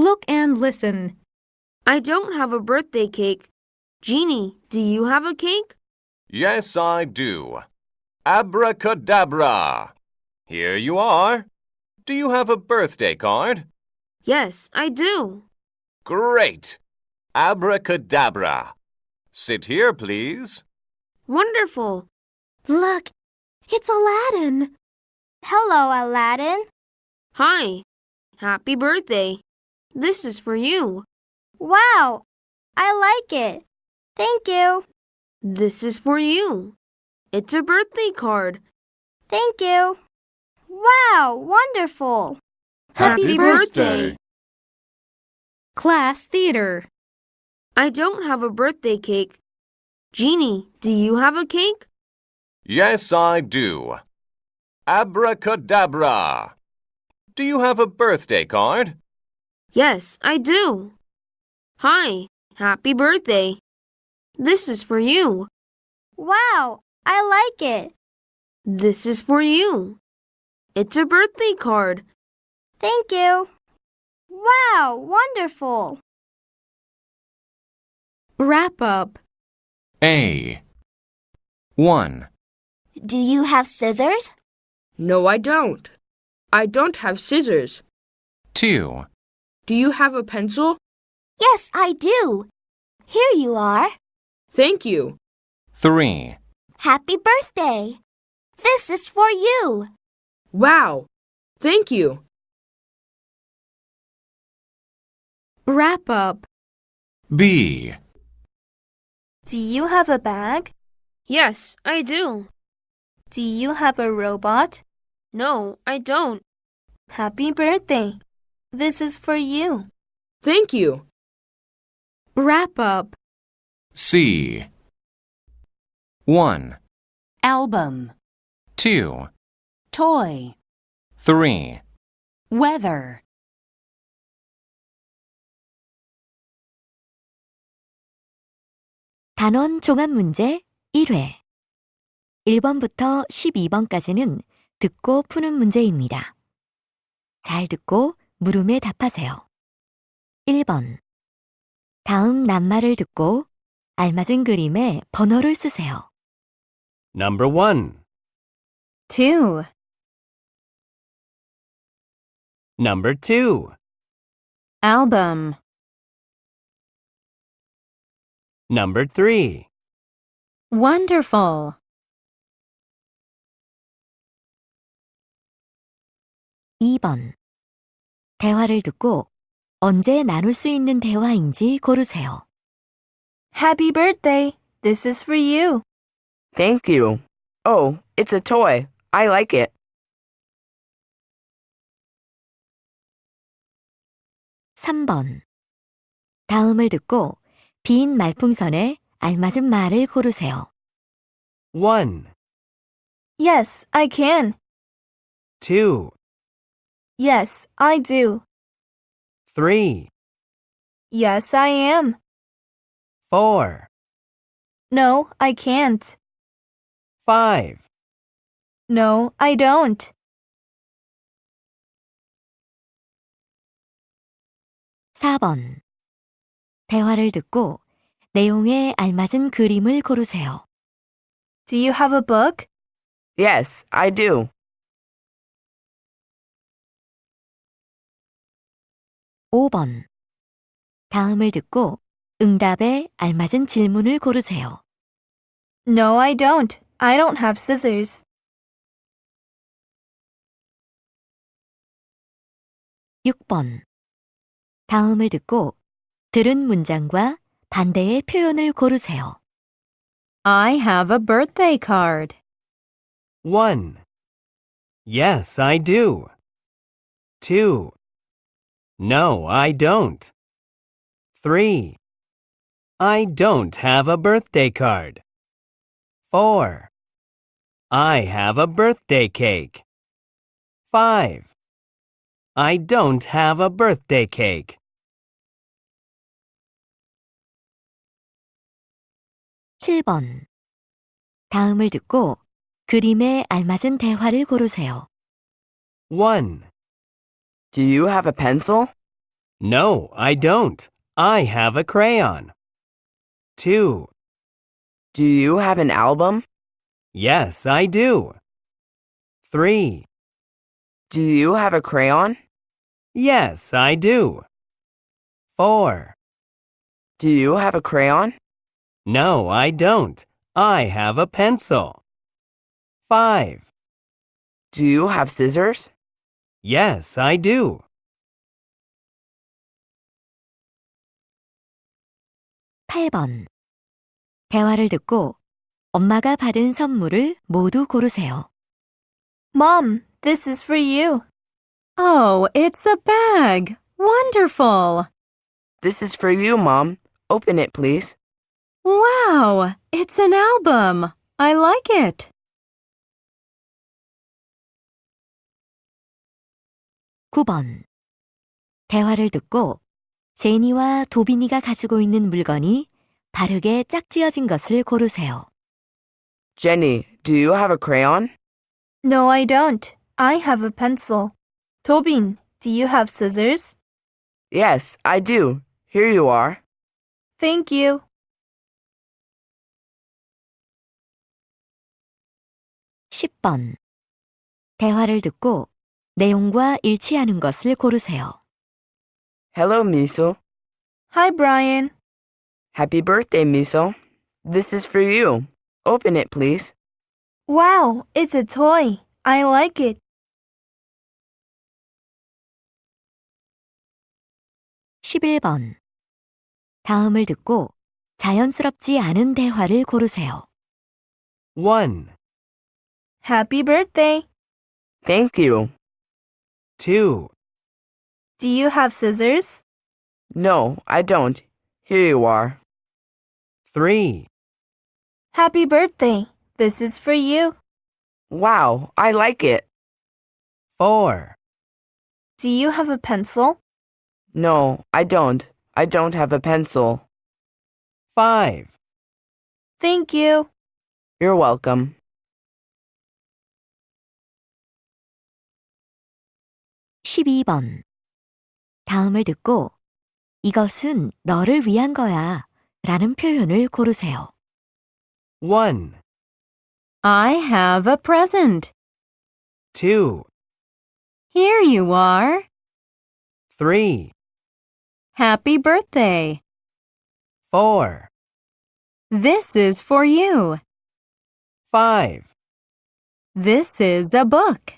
Look and listen. I don't have a birthday cake. Jeannie, do you have a cake? Yes, I do. Abracadabra. Here you are. Do you have a birthday card? Yes, I do. Great. Abracadabra. Sit here, please. Wonderful. Look, it's Aladdin. Hello, Aladdin. Hi. Happy birthday. This is for you. Wow, I like it. Thank you. This is for you. It's a birthday card. Thank you. Wow, wonderful. Happy birthday. Class Theater. I don't have a birthday cake. Jeannie, do you have a cake? Yes, I do. Abracadabra. Do you have a birthday card? Yes, I do. Hi. Happy birthday. This is for you. Wow, I like it. This is for you. It's a birthday card. Thank you. Wow, wonderful. Wrap up. A. 1. Do you have scissors? No, I don't. I don't have scissors. 2. Do you have a pencil? Yes, I do. Here you are. Thank you. 3. Happy birthday. This is for you. Wow. Thank you. Wrap up. B. Do you have a bag? Yes, I do. Do you have a robot? No, I don't. Happy birthday. This is for you. Thank you. Wrap up. C. 1. album, 2. toy, 3. weather. 단원 종합 문제 1회 1번부터 12번까지는 듣고 푸는 문제입니다. 잘 듣고 물음에 답하세요. 1번 다음 낱말을 듣고 알맞은 그림에 번호를 쓰세요. Number 1. Two. Number 2. Album. Number 3. Wonderful. 2번. 대화를 듣고 언제 나눌 수 있는 대화인지 고르세요. Happy birthday. This is for you. Thank you. Oh, it's a toy. I like it. 3번. 다음을 듣고 빈 말풍선에 알맞은 말을 고르세요. 1. Yes, I can. 2. Yes, I do. 3. Yes, I am. 4. No, I can't. 5. No, I don't. 4번. 대화를 듣고 내용에 알맞은 그림을 고르세요. Do you have a book? Yes, I do. 5번. 다음을 듣고 응답에 알맞은 질문을 고르세요. No, I don't. I don't have scissors. 6번. 다음을 듣고 들은 문장과 반대의 표현을 고르세요. I have a birthday card. 1. Yes, I do. 2. No, I don't. 3. I don't have a birthday card. 4. I have a birthday cake. 5. I don't have a birthday cake. 7번. 다음을 듣고 그림에 알맞은 대화를 고르세요. 1. Do you have a pencil? No, I don't. I have a crayon. 2. Do you have an album? Yes, I do. 3. Do you have a crayon? Yes, I do. 4. Do you have a crayon? No, I don't. I have a pencil. 5. Do you have scissors? Yes, I do. 팔번 대화를 듣고 엄마가 받은 선물을 모두 고르세요. Mom, this is for you. Oh, it's a bag. Wonderful. This is for you, Mom. Open it, please. Wow, it's an album. I like it. 9번. 대화를 듣고 제니와 도빈이가 가지고 있는 물건이 바르게 짝지어진 것을 고르세요. Jenny, do you have a crayon? No, I don't. I have a pencil. Tobin, do you have scissors? Yes, I do. Here you are. Thank you. 10번. 대화를 듣고 내용과 일치하는 것을 고르세요. Hello, Miso. Hi, Brian. Happy birthday, Miso. This is for you. Open it, please. Wow, it's a toy. I like it. 11번. 다음을 듣고 자연스럽지 않은 대화를 고르세요. 1. Happy birthday. Thank you. 2. Do you have scissors? No, I don't. Here you are. 3. Happy birthday. This is for you. Wow, I like it. 4. Do you have a pencil? No, I don't. I don't have a pencil. 5. Thank you. You're welcome. 12번. 다음을 듣고 이것은 너를 위한 거야 라는 표현을 고르세요. 1. I have a present. 2. Here you are. 3. Happy birthday. 4. This is for you. 5. This is a book.